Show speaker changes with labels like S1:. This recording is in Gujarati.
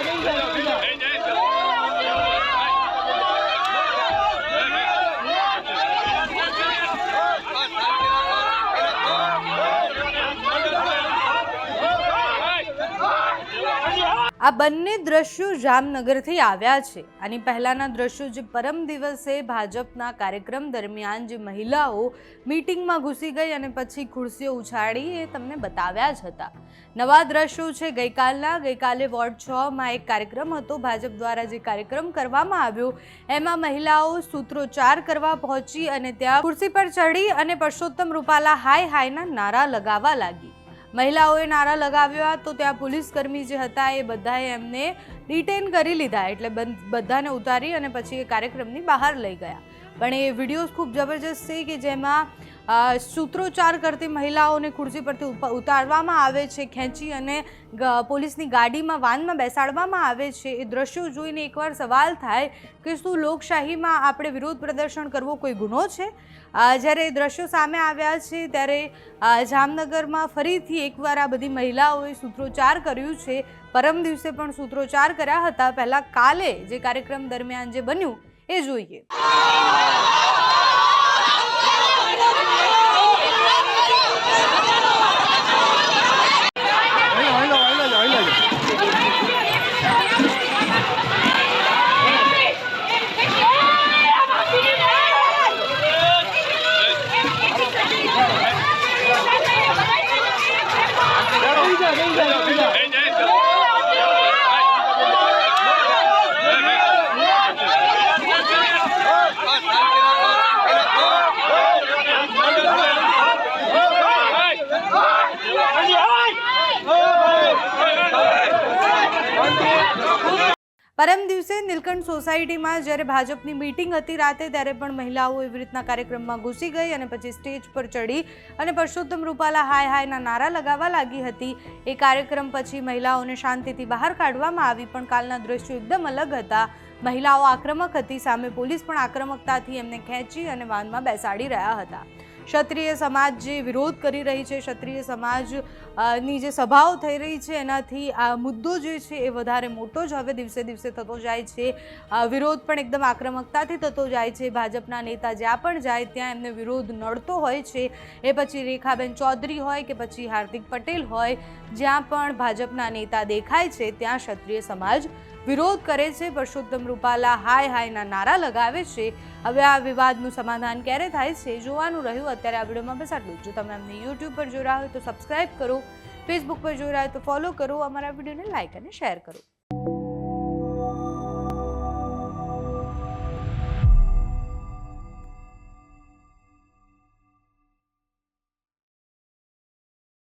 S1: venga, venga. આ બંને દ્રશ્યો જામનગરથી આવ્યા છે. આની પહેલાંના દ્રશ્યો જે પરમ દિવસે ભાજપના કાર્યક્રમ દરમિયાન જે મહિલાઓ મીટિંગમાં ઘૂસી ગઈ અને પછી ખુરશીઓ ઉછાળી એ તમને બતાવ્યા જ હતા. નવા દ્રશ્યો છે ગઈકાલના. ગઈકાલે વોર્ડ છમાં એક કાર્યક્રમ હતો. ભાજપ દ્વારા જે કાર્યક્રમ કરવામાં આવ્યો, એમાં મહિલાઓ સૂત્રોચ્ચાર કરવા પહોંચી અને ત્યાં ખુરશી પર ચડી અને પરસોત્તમ રૂપાલા હાય હાયના નારા લગાવવા લાગી. મહિલાઓએ નારા લગાવ્યા તો ત્યાં પોલીસકર્મી જે હતા એ બધાએ એમને ડિટેન કરી લીધા. એટલે બધાને ઉતારી અને પછી એ કાર્યક્રમની બહાર લઈ ગયા. પણ એ વિડીયોઝ ખૂબ જબરજસ્ત છે કે જેમાં સૂત્રોચ્ચાર કરતી મહિલાઓને ખુરશી પરથી ઉતારવામાં આવે છે, ખેંચી અને પોલીસની ગાડીમાં વાનમાં બેસાડવામાં આવે છે. એ દ્રશ્યો જોઈને એકવાર સવાલ થાય કે શું લોકશાહીમાં આપણે વિરોધ પ્રદર્શન કરવો કોઈ ગુનો છે? જ્યારે એ દ્રશ્યો સામે આવ્યા છે, ત્યારે જામનગરમાં ફરીથી એકવાર આ બધી મહિલાઓએ સૂત્રોચ્ચાર કર્યું છે. પરમ દિવસે પણ સૂત્રોચ્ચાર કર્યા હતા. પહેલાં કાલે જે કાર્યક્રમ દરમિયાન જે બન્યું એ જોઈએ પરમ દિવસે નીલકંઠ સોસાયટીમાં જ્યારે ભાજપની મીટિંગ હતી રાતે, ત્યારે પણ મહિલાઓ એવી રીતના કાર્યક્રમમાં ઘૂસી ગઈ અને પછી સ્ટેજ પર ચડી અને પરસોત્તમ રૂપાલા હાય હાયના નારા લગાવવા લાગી હતી. એ કાર્યક્રમ પછી મહિલાઓને શાંતિથી બહાર કાઢવામાં આવી, પણ કાલના દ્રશ્યો એકદમ અલગ હતા. મહિલાઓ આક્રમક હતી, સામે પોલીસ પણ આક્રમકતાથી એમને ખેંચી અને વાનમાં બેસાડી રહ્યા હતા. ક્ષત્રિય સમાજ જે વિરોધ કરી રહી છે, ક્ષત્રિય સમાજની જે સભાઓ થઈ રહી છે, એનાથી આ મુદ્દો જે છે એ વધારે મોટો જ હવે દિવસે દિવસે થતો જાય છે. વિરોધ પણ એકદમ આક્રમકતાથી થતો જાય છે. ભાજપના નેતા જ્યાં પણ જાય ત્યાં એમને વિરોધ નડતો હોય છે. એ પછી રેખાબેન ચૌધરી હોય કે પછી હાર્દિક પટેલ હોય, જ્યાં પણ ભાજપના નેતા દેખાય છે, ત્યાં ક્ષત્રિય સમાજ વિરોધ કરે છે. પરસોત્તમ રૂપાલા હાય હાયના નારા લગાવે છે. હવે આ વિવાદનું સમાધાન ક્યારે થાય છે જોવાનું રહ્યું. અત્યારે આ વિડીયોમાં બસ આટલું જો. તમે અમને યુટ્યુબ પર રહ્યા હોય તો સબસ્ક્રાઈબ કરો. ફેસબુક પર જોઈ રહ્યા હોય તો ફોલો કરો. અમારા વિડીયોને લાઇક અને શેર કરો.